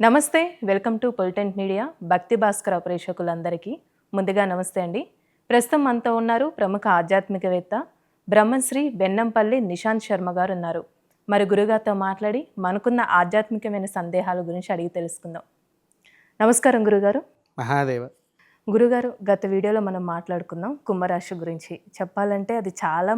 నమస్తే welcome to పొలిటెంట్ media భక్తి భాస్కర్ ప్రేక్షకులందరికీ. ముందుగా నమస్తే అండి. ప్రస్తుతం మనతో ఉన్నారు ప్రముఖ ఆధ్యాత్మికవేత్త బ్రహ్మశ్రీ బెన్నంపల్లి నిశాంత్ శర్మ గారు ఉన్నారు మరి గురుగారితో మాట్లాడి మనకున్న ఆధ్యాత్మికమైన సందేహాల గురించి అడిగి తెలుసుకుందాం. నమస్కారం గురుగారు. మహాదేవ. గురుగారు గత వీడియోలో మనం మాట్లాడుకుందాం కుంభరాశి గురించి. చెప్పాలంటే అది చాలా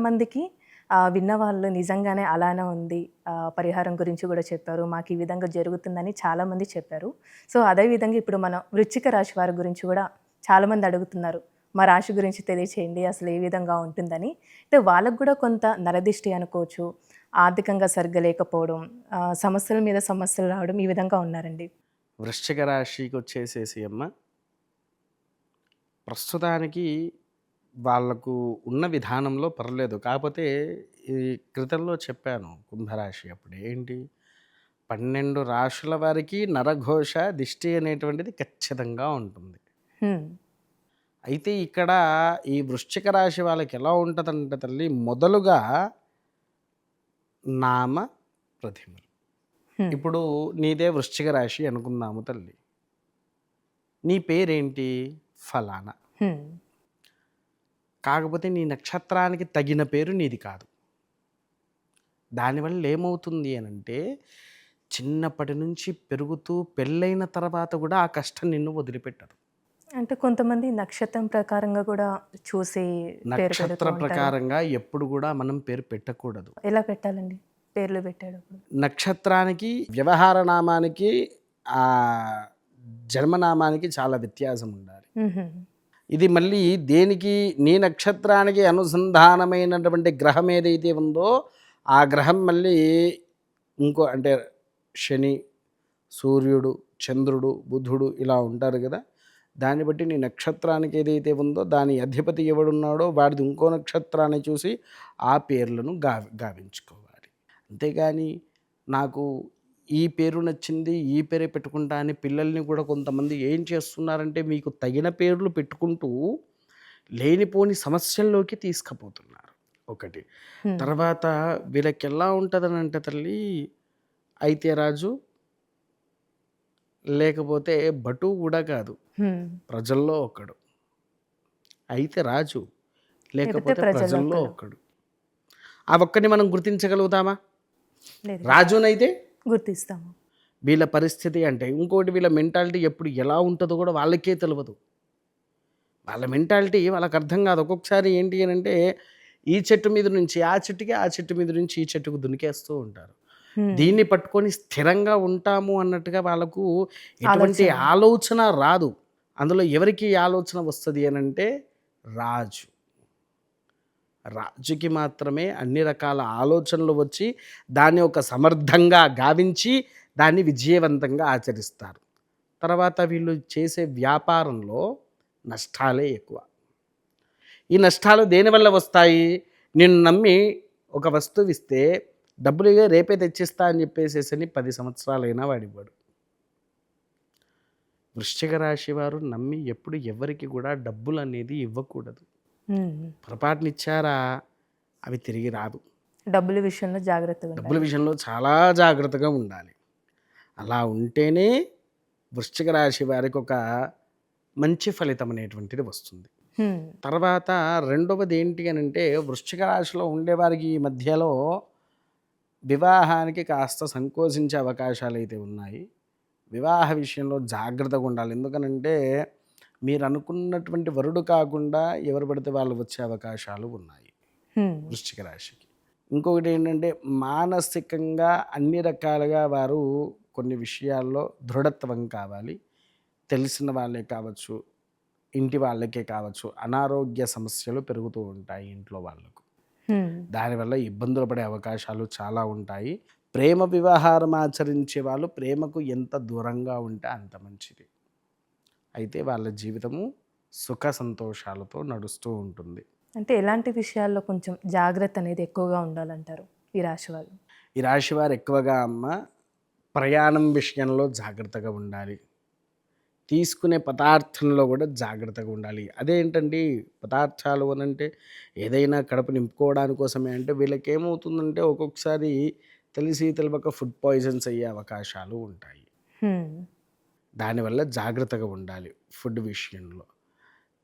విన్నవాళ్ళు విన్న వాళ్ళు నిజంగానే అలానే ఉంది. పరిహారం గురించి కూడా చెప్పారు. మాకు ఈ విధంగా జరుగుతుందని చాలామంది చెప్పారు. సో అదే విధంగా ఇప్పుడు మనం వృచ్చిక రాశి వారి గురించి కూడా చాలామంది అడుగుతున్నారు. మా రాశి గురించి తెలియచేయండి అసలు ఏ విధంగా ఉంటుందని. అంటే వాళ్ళకు కూడా కొంత నరదిష్టి అనుకోవచ్చు ఆర్థికంగా సరిగ్గా లేకపోవడం సమస్యల మీద సమస్యలు రావడం ఈ విధంగా ఉన్నారండి. వృశ్చిక రాశికి వచ్చేసేసి అమ్మ ప్రస్తుతానికి వాళ్ళకు ఉన్న విధానంలో పర్లేదు. కాకపోతే ఈ క్రితంలో చెప్పాను కుంభరాశి అప్పుడు ఏంటి? పన్నెండు రాశుల వారికి నరఘోష దిష్టి అనేటువంటిది ఖచ్చితంగా ఉంటుంది. అయితే ఇక్కడ ఈ వృశ్చిక రాశి వాళ్ళకి ఎలా ఉంటుందంటే తల్లి? మొదలుగా నామ ప్రతిమలు. ఇప్పుడు నీదే వృశ్చిక రాశి అనుకుందాము తల్లి. నీ పేరేంటి? ఫలానా. కాకపోతే నీ నక్షత్రానికి తగిన పేరు నీది కాదు. దానివల్ల ఏమవుతుంది అని అంటే చిన్నప్పటి నుంచి పెరుగుతూ పెళ్ళైన తర్వాత కూడా ఆ కష్టం నిన్ను వదిలిపెట్టదు. అంటే కొంతమంది నక్షత్రం ప్రకారంగా కూడా చూసి నక్షత్ర. ప్రకారంగా ఎప్పుడు కూడా మనం పేరు పెట్టకూడదు. ఎలా పెట్టాలండి? పేర్లు పెట్టేటప్పుడు. నక్షత్రానికి వ్యవహార నామానికి ఆ జన్మనామానికి చాలా వ్యత్యాసం ఉండాలి. ఇది మళ్ళీ దేనికి నీ నక్షత్రానికి అనుసంధానమైనటువంటి గ్రహం ఏదైతే ఉందో ఆ గ్రహం మళ్ళీ ఇంకో అంటే శని సూర్యుడు చంద్రుడు బుధుడు ఇలా ఉంటారు కదా. దాన్ని బట్టి నీ నక్షత్రానికి ఏదైతే ఉందో దాని అధిపతి ఎవడున్నాడో వాడిది ఇంకో నక్షత్రాన్ని చూసి ఆ పేర్లను గా గావించుకోవాలి. అంతేగాని నాకు ఈ పేరు నచ్చింది ఈ పేరే పెట్టుకుంటా అని పిల్లల్ని కూడా కొంతమంది ఏం చేస్తున్నారంటే మీకు తగిన పేర్లు పెట్టుకుంటూ లేనిపోని సమస్యల్లోకి తీసుకుపోతున్నారు. ఒకటి. తర్వాత వీళ్ళకి ఎలా ఉంటుందని అంటే తల్లి అయితే రాజు లేకపోతే బటు కూడా కాదు. ప్రజల్లో ఒకడు. అయితే రాజు లేకపోతే ప్రజల్లో ఒకడు. ఒకడు. ఆ ఒక్కని మనం గుర్తించగలుగుతామా? లేదు. రాజునైతే గుర్తిస్తాము. వీళ్ళ పరిస్థితి అంటే ఇంకోటి వీళ్ళ మెంటాలిటీ ఎప్పుడు ఎలా ఉంటుందో కూడా వాళ్ళకే తెలియదు వాళ్ళ మెంటాలిటీ వాళ్ళకి అర్థం కాదు. ఒక్కొక్కసారి ఏంటి అని అంటే ఈ చెట్టు మీద నుంచి ఆ చెట్టుకి ఆ చెట్టు మీద నుంచి ఈ చెట్టుకు దునికేస్తూ ఉంటారు. దీన్ని పట్టుకొని స్థిరంగా ఉంటాము అన్నట్టుగా వాళ్ళకు ఎటువంటి ఆలోచన. రాదు. అందులో ఎవరికి ఆలోచన వస్తుంది అని అంటే రాజు. రాజుకి మాత్రమే అన్ని రకాల ఆలోచనలు వచ్చి దాన్ని ఒక సమర్థంగా గావించి దాన్ని విజయవంతంగా ఆచరిస్తారు. తర్వాత వీళ్ళు చేసే వ్యాపారంలో నష్టాలే ఎక్కువ. ఈ నష్టాలు దేనివల్ల వస్తాయి? నిన్ను నమ్మి ఒక వస్తువు ఇస్తే డబ్బులు రేపే తెచ్చిస్తా అని చెప్పేసేసని పది సంవత్సరాలైనా వాడివ్వడు. వృశ్చిక రాశి వారు నమ్మి ఎప్పుడు ఎవరికి కూడా డబ్బులు అనేది ఇవ్వకూడదు. పొరపాటున ఇచ్చారా అవి తిరిగి రాదు. డబ్బుల విషయంలో జాగ్రత్తగా. డబ్బుల విషయంలో చాలా జాగ్రత్తగా ఉండాలి. అలా ఉంటేనే వృశ్చిక రాశి వారికి ఒక మంచి ఫలితం అనేటువంటిది వస్తుంది. తర్వాత రెండవది ఏంటి అని అంటే వృశ్చిక రాశిలో ఉండేవారికి ఈ మధ్యలో వివాహానికి కాస్త సంకోచించే అవకాశాలు అయితే ఉన్నాయి. వివాహ విషయంలో జాగ్రత్తగా ఉండాలి. ఎందుకనంటే మీరు అనుకున్నటువంటి వరుడు కాకుండా ఎవరు పడితే వాళ్ళు వచ్చే అవకాశాలు ఉన్నాయి. వృశ్చిక రాశికి. ఇంకొకటి ఏంటంటే మానసికంగా అన్ని రకాలుగా వారు కొన్ని విషయాల్లో దృఢత్వం కావాలి. తెలిసిన వాళ్ళే కావచ్చు ఇంటి వాళ్ళకే కావచ్చు అనారోగ్య సమస్యలు పెరుగుతూ ఉంటాయి ఇంట్లో వాళ్ళకు. దానివల్ల ఇబ్బందులు పడే అవకాశాలు చాలా ఉంటాయి. ప్రేమ వ్యవహారం ఆచరించే వాళ్ళు ప్రేమకు ఎంత దూరంగా ఉంటే అంత మంచిది. అయితే వాళ్ళ జీవితము సుఖ సంతోషాలతో నడుస్తూ ఉంటుంది. అంటే ఎలాంటి విషయాల్లో కొంచెం జాగ్రత్త అనేది ఎక్కువగా ఉండాలంటారు ఈ రాశి వాళ్ళు ఈ రాశి వారు ఎక్కువగా అమ్మ ప్రయాణం విషయంలో జాగ్రత్తగా ఉండాలి. తీసుకునే పదార్థంలో కూడా జాగ్రత్తగా ఉండాలి. అదేంటండి పదార్థాలు అని అంటే ఏదైనా కడుపు నింపుకోవడానికి కోసమే అంటే వీళ్ళకి ఏమవుతుందంటే ఒక్కొక్కసారి తెలిసి తెలియక ఫుడ్ పాయిజన్స్ అయ్యే అవకాశాలు ఉంటాయి. దానివల్ల జాగ్రత్తగా ఉండాలి ఫుడ్ విషయంలో.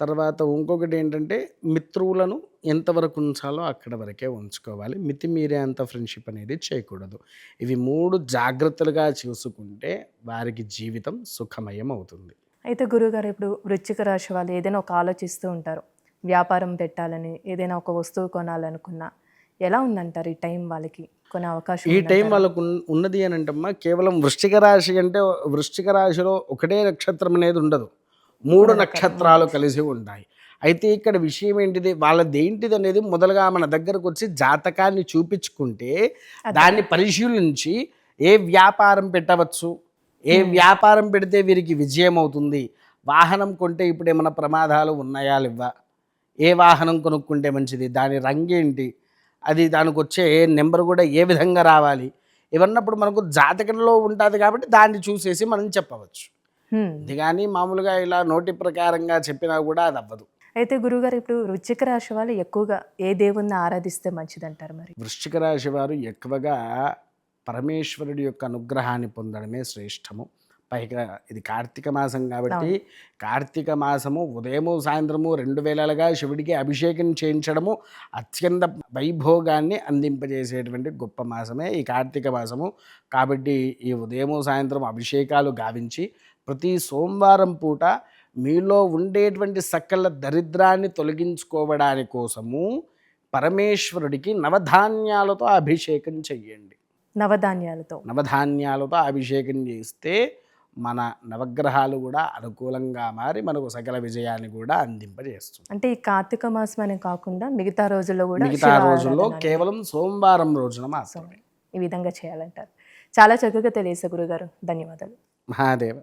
తర్వాత ఇంకొకటి ఏంటంటే మిత్రులను ఎంతవరకు ఉంచాలో అక్కడ వరకే ఉంచుకోవాలి. మితిమీరే అంత ఫ్రెండ్షిప్ అనేది చేయకూడదు. ఇవి మూడు జాగ్రత్తలుగా చూసుకుంటే వారికి జీవితం సుఖమయం అవుతుంది. అయితే గురుగారు ఇప్పుడు వృచ్చిక రాశి వాళ్ళు ఏదైనా ఒక ఆలోచిస్తూ ఉంటారు. వ్యాపారం పెట్టాలని ఏదైనా ఒక వస్తువు కొనాలనుకున్నా ఎలా ఉందంటారు ఈ టైం వాళ్ళకి? కొనే అవకాశం ఈ? టైం వాళ్ళకు ఉన్న- ఉన్నది అని అంటమ్మా కేవలం వృశ్చిక రాశి అంటే వృశ్చిక రాశిలో ఒకటే నక్షత్రం అనేది ఉండదు. మూడు నక్షత్రాలు. కలిసి ఉంటాయి. అయితే ఇక్కడ విషయం ఏంటిది? వాళ్ళది ఏంటిది అనేది మొదలుగా మన దగ్గరకు వచ్చి జాతకాన్ని చూపించుకుంటే దాన్ని పరిశీలించి ఏ వ్యాపారం పెట్టవచ్చు? ఏ వ్యాపారం పెడితే వీరికి విజయం అవుతుంది? వాహనం కొంటే ఇప్పుడు ఏమైనా ప్రమాదాలు ఉన్నాయా లేవా? ఏ వాహనం కొనుక్కుంటే మంచిది? దాని రంగేంటి? అది దానికి వచ్చే నెంబర్ కూడా ఏ విధంగా రావాలి? ఇవన్నప్పుడు మనకు జాతకంలో ఉంటుంది కాబట్టి దాన్ని చూసేసి మనం చెప్పవచ్చు. కానీ మామూలుగా ఇలా నోటి ప్రకారంగా చెప్పినా కూడా అది అవ్వదు. అయితే గురువుగారు ఇప్పుడు వృశ్చిక రాశి వాళ్ళు ఎక్కువగా ఏ దేవుణ్ణి ఆరాధిస్తే మంచిదంటారు మరి? వృశ్చిక రాశి వారు ఎక్కువగా పరమేశ్వరుడి యొక్క అనుగ్రహాన్ని పొందడమే శ్రేష్టము. పైగా ఇది కార్తీక మాసం కాబట్టి కార్తీక మాసము ఉదయము సాయంత్రము రెండు వేలలుగా శివుడికి అభిషేకం చేయించడము అత్యంత వైభోగాన్ని అందింపజేసేటువంటి గొప్ప మాసమే ఈ కార్తీక మాసము. కాబట్టి ఈ ఉదయము సాయంత్రం అభిషేకాలు గావించి ప్రతి సోమవారం పూట మీలో ఉండేటువంటి సకల దరిద్రాన్ని తొలగించుకోవడాని కోసము పరమేశ్వరుడికి నవధాన్యాలతో అభిషేకం చెయ్యండి. నవధాన్యాలతో. నవధాన్యాలతో అభిషేకం చేస్తే మన నవగ్రహాలు కూడా అనుకూలంగా మారి మనకు సకల విజయాన్ని కూడా అందింపజేస్తుంది. అంటే ఈ కార్తీక మాసం అనే కాకుండా మిగతా రోజుల్లో కూడా మిగతా రోజుల్లో కేవలం సోమవారం రోజున సో మాత్రమే ఈ విధంగా చేయాలంటారు. చాలా చక్కగా తెలియసే గురుగారు. ధన్యవాదాలు. మహాదేవ.